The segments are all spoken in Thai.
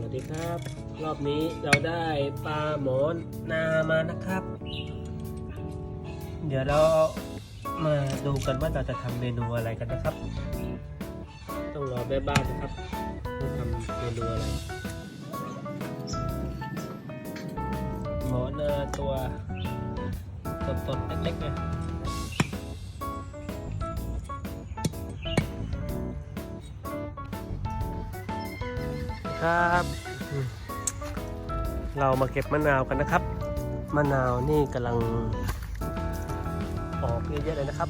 สวัสดีครับ รอบนี้เราได้ปลาหมอนนามานะครับ เดี๋ยวเรามาดูกันว่าเราจะทำเมนูอะไรกันนะครับ ต้องรอแม่บ้านนะครับว่าทำเมนูอะไรหมอนาตัวสดๆเล็กๆเล ครับ เรามาเก็บมะนาวกันนะครับ มะนาวนี่กำลังออกเยอะๆเลยนะครับ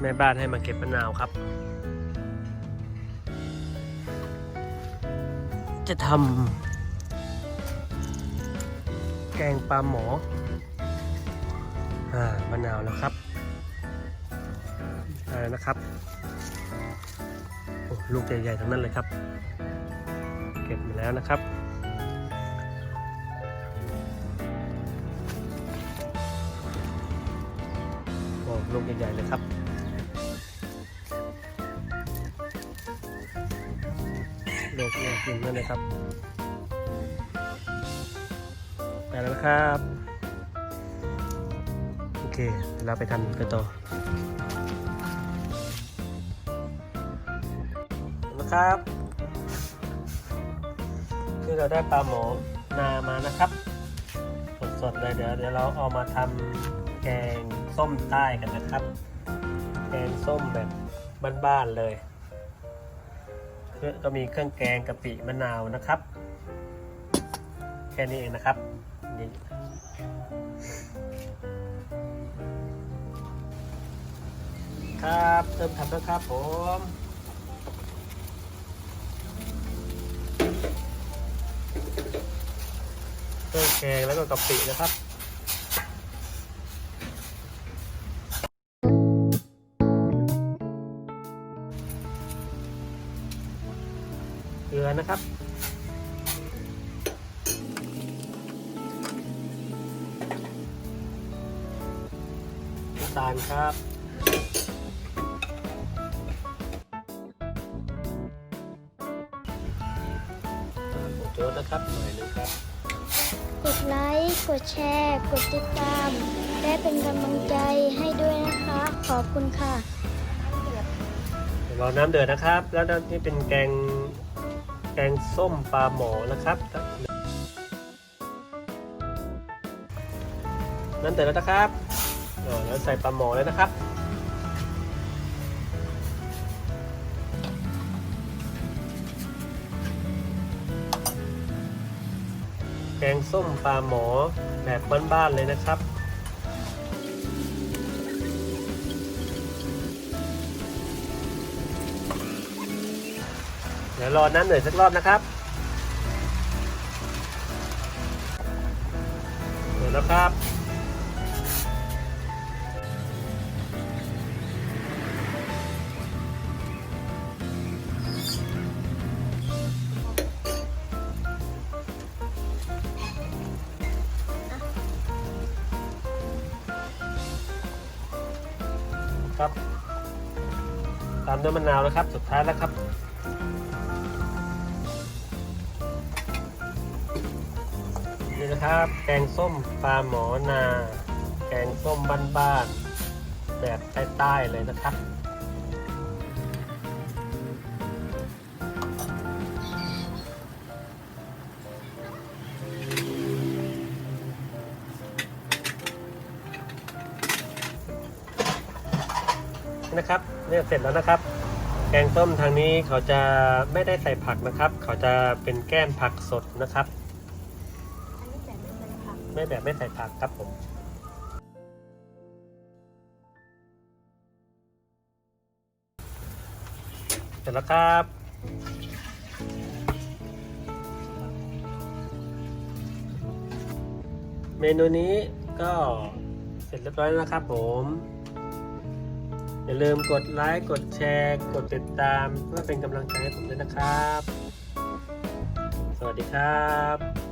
แม่บ้านให้มาเก็บมะนาวครับ จะทำแกงปลาหมออ่ามะนาวแล้วครับอะไรนะครับ ลูกใหญ่ๆทั้งนั้นเลยครับ เก็บมาแล้วนะครับ โอ้ลูกใหญ่ๆเลยครับโลกเนี่จริงนั่นเลยครับไปแล้วนะครับโอเค เราไปทำกันต่อ นะครับ คือเราได้ปลาหมอนามานะครับ สดๆเลยเดี๋ยวเดี๋ยวเราเอามาทำแกงส้มใต้กันนะครับ แกงส้มแบบบ้านๆเลยเพื่อก็มีเครื่องแกงกะปิมะนาวนะครับ แค่นี้เองนะครับนี่ครับเริ่มทำแล้วครับผม เครื่องแกงแล้วก็กะปินะครับเกลือนะครับน้ำตาลครับผงชูรสนะครับหน่อยหนึงครับ กดไลค์ กดแชร์ กดติดตาม และเป็นกำลังใจให้ด้วยนะคะ ขอบคุณค่ะ เดี๋ยวรอน้ำเดือดนะครับ แล้วนี่เป็นแกงแกงส้มปลาหมอนะครับน้ำเดือดแล้วนะครับอ่าแล้วใส่ปลาหมอเลยนะครับ แกงส้มปลาหมอแบบบ้านๆเลยนะครับ เดี๋ยวรอน้ำเดือดสักรอบนะครับเดี๋ยวนะครับ ครับ ตามด้วยมะนาวนะครับ สุดท้ายแล้วครับ นี่นะครับ แกงส้มปลาหมอนา แกงส้มบ้านๆแบบใต้ๆเลยนะครับ นะครับเนี่ยเสร็จแล้วนะครับ แกงส้มทางนี้เขาจะไม่ได้ใส่ผักนะครับ เขาจะเป็นแก้มผักสดนะครับ ไม่แบบไม่ใส่ผักครับผมเสร็จแล้วครับเมนูนี้ก็เสร็จเรียบร้อยแล้วครับผม อย่าลืมกดไลค์ กดแชร์ กดติดตาม เพื่อเป็นกำลังใจให้ผมด้วยนะครับ สวัสดีครับ